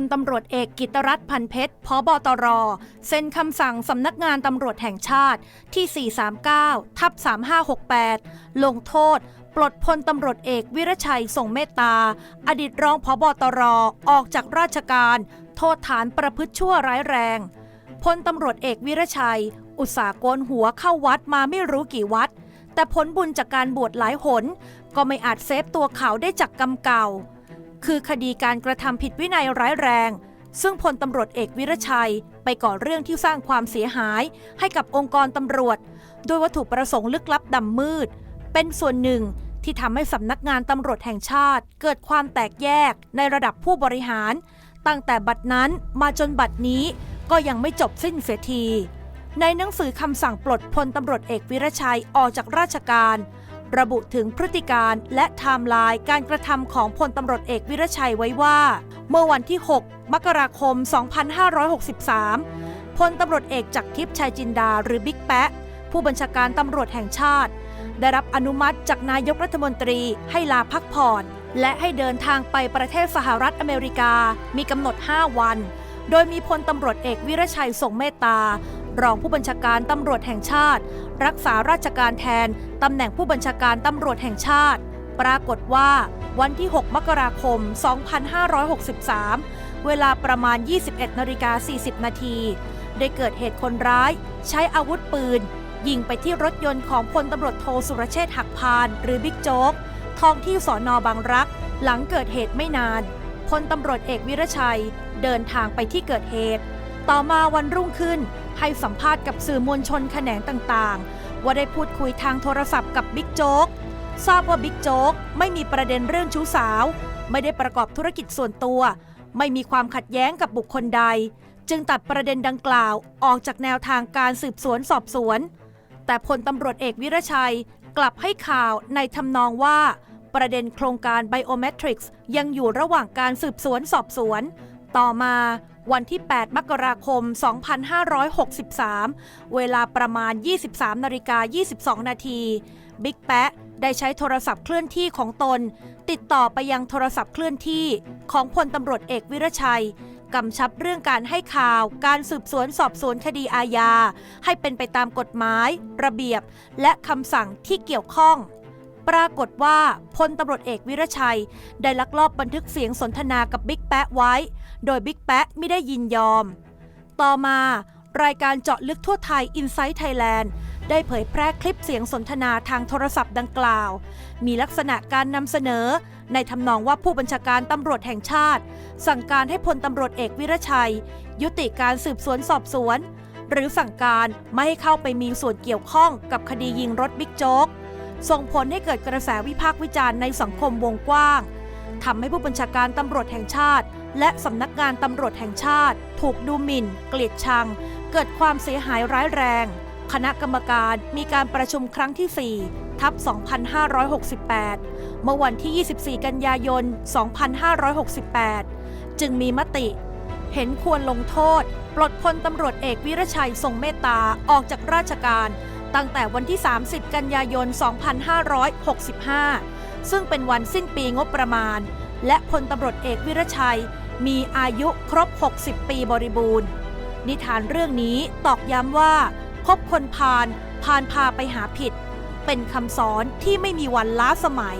ลตำรวจเอกกิตรัตน์พันเพชรพบตร เซ็นคำสั่งสำนักงานตำรวจแห่งชาติที่ 439 ทับ3568 ลงโทษ ปลดพลตำรวจเอกวิรชัยทรงเมตตา อดีตรองพบตร ออกจากราชการ โทษฐานประพฤติชั่วร้ายแรงพลตำรวจเอกวิรชัย อุตสาหโกนหัวเข้าวัดมาไม่รู้กี่วัด แต่ผลบุญจากการบวชหลายหน ก็ไม่อาจเซฟตัวเขาได้จากกรรมเก่า คือคดีการกระทำผิดวินัยร้ายแรง ซึ่งพลตำรวจเอกวิรชัย ไปก่อเรื่องที่สร้างความเสียหาย ให้กับองค์กรตำรวจ โดยวัตถุประสงค์ลึกลับดำมืด เป็นส่วนหนึ่งที่ทำให้สำนักงานตำรวจแห่งชาติ เกิดความแตกแยกในระดับผู้บริหาร ตั้งแต่บัดนั้นมาจนบัดนี้ก็ยังไม่จบสิ้นเสียที ในหนังสือคำสั่งปลดพลตำรวจเอกวิรชัยออกจากราชการ ระบุถึงพฤติการและไทม์ไลน์การกระทำของพลตำรวจเอกวิรชัยไว้ว่า เมื่อวันที่ 6 มกราคม 2563 พลตำรวจเอกจักรทิพย์ชัยจินดาหรือบิ๊กแปะ ผู้บัญชาการตำรวจแห่งชาติ ได้รับอนุมัติจากนายกรัฐมนตรีให้ลาพักผ่อน และให้เดินทางไปประเทศสหรัฐอเมริกา มีกำหนด 5 วัน โดยมีพลตำรวจเอกวิรชัยทรงเมตตา รองผู้บัญชาการตำรวจแห่งชาติ รักษาราชการแทนตำแหน่งผู้บัญชาการตำรวจแห่งชาติ ปรากฏว่าวันที่ 6 มกราคม 2563 เวลาประมาณ 21นาฬิกา40 นาทีได้เกิดเหตุคนร้าย ใช้อาวุธปืน ยิงไปที่รถยนต์ของพลตำรวจโทสุรเชษฐ์หักพาน หรือบิ๊กโจ๊กท้องที่สอนอบางรัก หลังเกิดเหตุไม่นานพลตำรวจเอกวิรชัย เดินทางไปที่เกิดเหตุ ต่อมาวันรุ่งขึ้นให้สัมภาษณ์กับสื่อมวลชนแขนงต่างๆ ว่าได้พูดคุยทางโทรศัพท์กับบิ๊กโจ๊กทราบว่าบิ๊กโจ๊กไม่มีประเด็นเรื่องชู้สาว ไม่ได้ประกอบธุรกิจส่วนตัว ไม่มีความขัดแย้งกับบุคคลใด จึงตัดประเด็นดังกล่าวออกจากแนวทางการสืบสวนสอบสวน แต่พลตำรวจเอกวิรชัยกลับให้ข่าวในทำนองว่า ประเด็นโครงการไบโอเมตริกส์ยังอยู่ระหว่างการสืบสวนสอบสวน ต่อมา วันที่ 8 มกราคม 2563 เวลาประมาณ 23นาฬิกา22 นาที บิ๊กแปะได้ใช้โทรศัพท์เคลื่อนที่ของตน ติดต่อไปยังโทรศัพท์เคลื่อนที่ของพลตำรวจเอกวิรชัยกำชับเรื่องการให้ข่าว การสืบสวนสอบสวนคดีอาญาให้เป็นไปตามกฎหมาย ระเบียบ และคำสั่งที่เกี่ยวข้อง ปรากฏว่าพลตำรวจเอกวิรชัย ได้ลักลอบบันทึกเสียงสนทนากับบิ๊กแปะไว้ โดยบิ๊กแปะไม่ได้ยินยอม ต่อมารายการเจาะลึกทั่วไทย Inside Thailand ได้เผยแพร่คลิปเสียงสนทนาทางโทรศัพท์ดังกล่าว มีลักษณะการนำเสนอ ในทำนองว่าผู้บัญชาการตำรวจแห่งชาติ สั่งการให้พลตำรวจเอกวิรชัย ยุติการสืบสวนสอบสวน หรือสั่งการไม่ให้เข้าไปมีส่วนเกี่ยวข้องกับคดียิงรถบิ๊กโจ๊ก ส่งผลให้เกิดกระแสวิพากษ์วิจารณ์ในสังคมวงกว้างทำให้ผู้บัญชาการตำรวจแห่งชาติ และสำนักงานตำรวจแห่งชาติ ถูกดูหมิ่น เกลียดชัง เกิดความเสียหายร้ายแรง คณะกรรมการมีการประชุมครั้งที่ 4 ทับ 2568 เมื่อวันที่ 24 กันยายน 2568 จึงมีมติ เห็นควรลงโทษ ปลดพลตำรวจเอกวิรชัยทรงเมตตาออกจากราชการ ตั้งแต่วันที่ 30 กันยายน 2565 ซึ่งเป็นวันสิ้นปีงบประมาณ และพลตำรวจเอกวิรชัย มีอายุครบ 60 ปีบริบูรณ์ นิทานเรื่องนี้ตอกย้ำว่าพบคนพาลพาลพาไปหาผิด เป็นคำสอนที่ไม่มีวันล้าสมัย